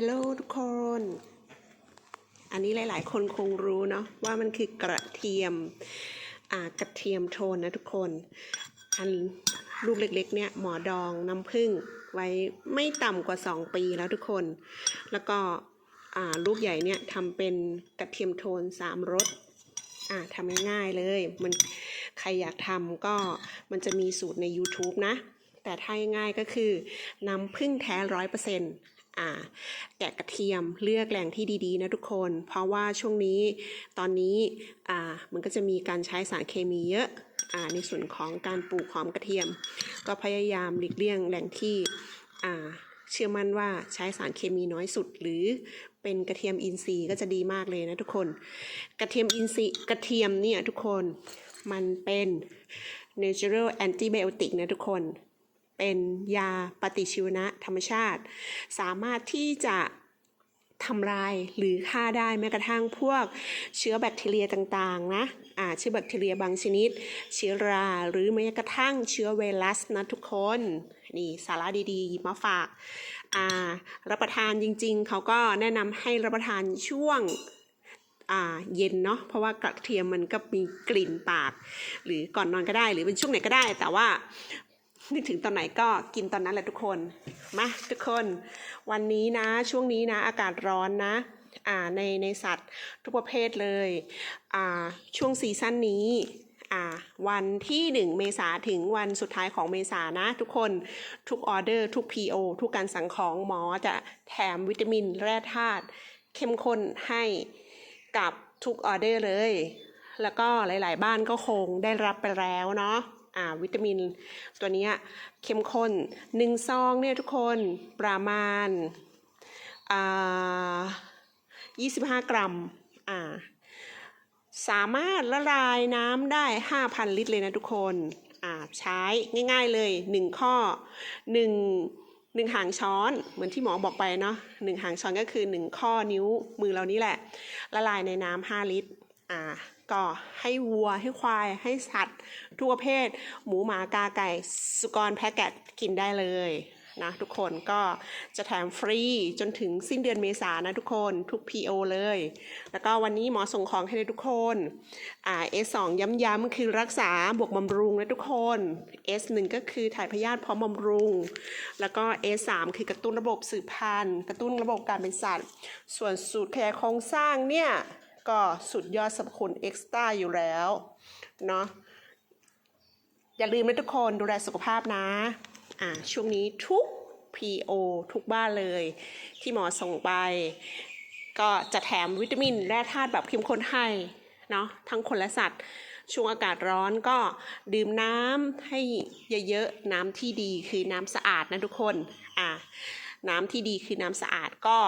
ลโหลทุกคน อันนี้หลาย ๆ คนคงรู้เนาะว่ามันคือกระเทียมอ่ากระเทียมโทนนะทุกคน อันลูกเล็ก ๆ เนี่ยหมอดองน้ำผึ้งไว้ไม่ต่ำกว่า 2 ปีแล้วทุกคน แล้วก็อ่าลูกใหญ่เนี่ยทำเป็นกระเทียมโทน3รสอ่าทำง่ายๆเลย มันใครอยากทำก็มันจะมีสูตรใน YouTube นะ แต่ถ้าง่ายก็คือน้ำผึ้งแท้ร้อยเปอร์เซ็นต์ อ่า แกะกระเทียมเลือกแหล่งที่ดีๆนะทุกคน เพราะว่าช่วงนี้ตอนนี้อ่ามันก็จะมีการใช้สารเคมีเยอะอ่าในส่วนของการปลูกหอมกระเทียม ก็พยายามหลีกเลี่ยงแหล่งที่อ่าเชื่อมั่นว่าใช้สารเคมีน้อยสุด หรือเป็นกระเทียมอินทรีย์ก็จะดีมากเลยนะทุกคน กระเทียมอินทรีย์กระเทียมเนี่ยทุกคนมันเป็น natural antibiotic นะทุกคน เป็นยาปฏิชีวนะธรรมชาติ สามารถที่จะทำลายหรือฆ่าได้แม้กระทั่งพวกเชื้อแบคทีเรียต่างๆนะอ่าเชื้อแบคทีเรียบางชนิด เชื้อราหรือแม้กระทั่งเชื้อไวรัสนะทุกคนนี่สาระดีๆหยิบมาฝากอ่ารับประทานจริงๆ เขาก็แนะนำให้รับประทานช่วงอ่าเย็นเนาะเพราะว่ากระเทียมมันก็มีกลิ่นปาก หรือก่อนนอนก็ได้หรือเป็นช่วงไหนก็ได้ แต่ว่า นึกถึงตอนไหนก็กินตอนนั้นแหละทุกคน มาทุกคน วันนี้นะช่วงนี้นะ อากาศร้อนนะอ่าในในสัตว์ทุกประเภทเลยอ่าช่วงซีซั่นนี้อ่าวันที่ 1 เมษาถึงวันสุดท้ายของเมษานะ ทุกคนทุกออเดอร์ ทุก PO ทุกการสั่งของหมอจะแถมวิตามินแร่ธาตุเข้มข้นให้กับทุกออเดอร์เลย แล้วก็หลาย ๆ บ้านก็คงได้รับไปแล้วเนาะ วิตามิน ตัวนี้เข้มข้นหนึ่งซองเนี่ยทุกคนประมาณอ่า25กรัมอ่าสามารถละลายน้ำได้ 5,000 ลิตรเลยนะทุกคนอ่าใช้ง่าย ๆเลย 1 ข้อ 1หนึ่งหางช้อนเหมือนที่หมอบอกไปเนาะหนึ่งหางช้อนก็คือหนึ่งข้อนิ้วมือเรานี่แหละ ละลายในน้ำห้าลิตร อ่าก็ให้วัวให้ควายให้สัตว์ ทุกประเภท หมูหมากาไก่สุกรแพะแกะกินได้เลยนะทุกคนก็จะแถมฟรีจนถึงสิ้นเดือนเมษานนะทุกคนทุก PO เลย แล้วก็วันนี้หมอส่งของให้ทุกคนอ่า S2 ย้ำๆคือรักษาบวกบำรุงนะทุกคน S1 ก็คือถ่ายพยาธิพร้อมบำรุง แล้วก็ S3 คือกระตุ้นระบบสืบพันธุ์ กระตุ้นระบบการเป็นสัตว์ ส่วนสูตรขยายโครงสร้างเนี่ย ก็สุดยอดสรรพคุณเอ็กซ์ต้าอยู่แล้วเนาะอย่าลืมนะทุกคนดูแลสุขภาพนะอ่าช่วงนี้ทุก PO ทุกบ้านเลย ที่หมอส่งไป ก็จะแถมวิตามินแร่ธาตุแบบเข้มข้นให้เนาะทั้งคนและสัตว์ ช่วงอากาศร้อนก็ดื่มน้ำให้เยอะๆ น้ำที่ดีคือน้ำสะอาดนะทุกคนอ่าน้ำที่ดีคือน้ำสะอาดก็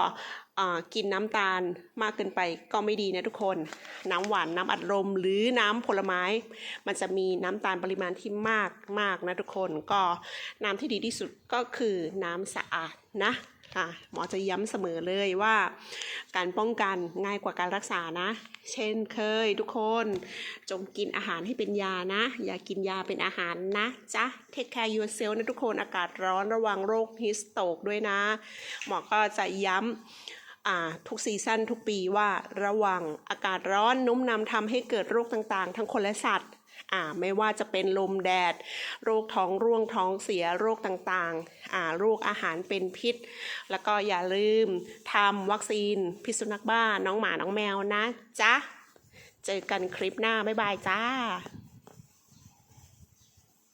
กินน้ำตาลมากเกินไปก็ไม่ดีนะทุกคน น้ำหวานน้ำอัดลมหรือน้ำผลไม้ มันจะมีน้ำตาลปริมาณที่มากมากนะทุกคน ก็น้ำที่ดีที่สุดก็คือน้ำสะอาดนะ ค่ะหมอจะย้ำเสมอเลยว่าการป้องกันง่ายกว่าการรักษานะ เช่นเคยทุกคนจงกินอาหารให้เป็นยานะ อย่ากินยาเป็นอาหารนะจ๊ะ take care yourself นะทุกคนอากาศร้อนระวังโรคฮิสโตกด้วยนะ หมอก็จะย้ำอ่าทุกซีซั่นทุกปีว่าระวังอากาศร้อนนุ่มนำทำให้เกิดโรคต่างๆ ทั้งคนและสัตว์ อ่าไม่ว่าจะเป็นลมแดด โรคท้องร่วงท้องเสียโรคต่างๆอ่าโรคอาหารเป็นพิษ แล้วก็อย่าลืมทำวัคซีนพิษสุนัขบ้าน้องหมาน้องแมวนะจ๊ะ เจอกันคลิปหน้า บ๊ายบายจ้า